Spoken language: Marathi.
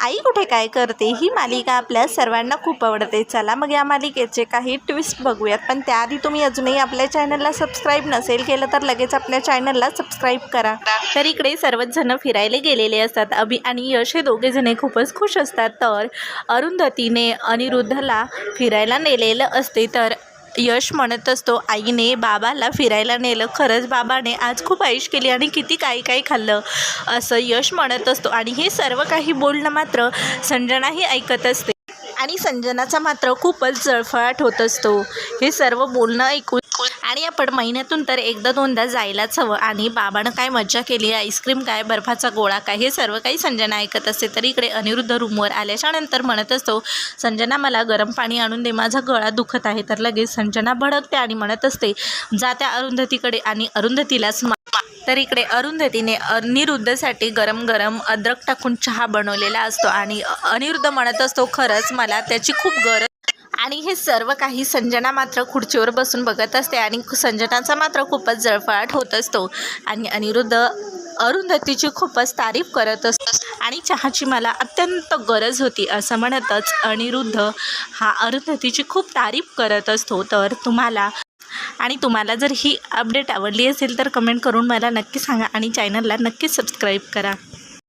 आई कुठे काय करते? ही मालिका आपल्या सर्वांना खूप आवडते. चला मग या मालिकेचे काही ट्विस्ट बघूयात. पण त्याआधी तुम्ही अजूनही आपल्या चॅनलला सबस्क्राईब नसेल केलं तर लगेच आपल्या चॅनलला सबस्क्राईब करा. तर इकडे सर्वच जण फिरायला गेलेले असतात. अभि आणि यश हे दोघेजण खूपच खुश असतात. तर अरुंधतीने अनिरुद्धला फिरायला नेलेलं असते. तर यश म्हणत असतो आईने बाबाला फिरायला नेलं. खरंच बाबाने आज खूप आयुष केली आणि किती काही काही खाल्लं. असं यश म्हणत असतो आणि हे सर्व काही बोलणं मात्र संजनाही ऐकत असते. आणि संजनाचा मात्र खूपच जळफळाट होत असतो. हे सर्व बोलणं ऐकून आणि आपण महिन्यातून तर एकदा दोनदा जायलाच हवं. आणि बाबानं काय मज्जा केली आईस्क्रीम काय बर्फाचा गोळा काय हे सर्व काही संजना ऐकत असते. तर इकडे अनिरुद्ध रूमवर आल्याच्यानंतर म्हणत असतो संजना मला गरम पाणी आणून दे माझा गळा दुखत आहे. तर लगेच संजना भडकते आणि म्हणत असते जा त्या अरुंधतीकडे. आणि अरुंधतीलाच तर इकडे अरुंधतीने अनिरुद्धसाठी गरम गरम अद्रक टाकून चहा बनवलेला असतो. आणि अनिरुद्ध म्हणत असतो खरंच मला त्याची खूप गरज आणि हे सर्व काही संजना मात्र खुर्चीवर बसून बघत असते आणि संजनाचा मात्र खूपच जळफळाट होत असतो. आणि अनिरुद्ध अरुंधतीची खूपच तारीफ करत असतो. आणि चहाची मला अत्यंत गरज होती असं म्हणतच अनिरुद्ध हा अरुंधतीची खूप तारीफ करत असतो. तर तुम्हाला आणि तुम्हाला जर ही अपडेट आवडली असेल तर कमेंट करून मला नक्की सांगा आणि चॅनलला नक्की सबस्क्राईब करा.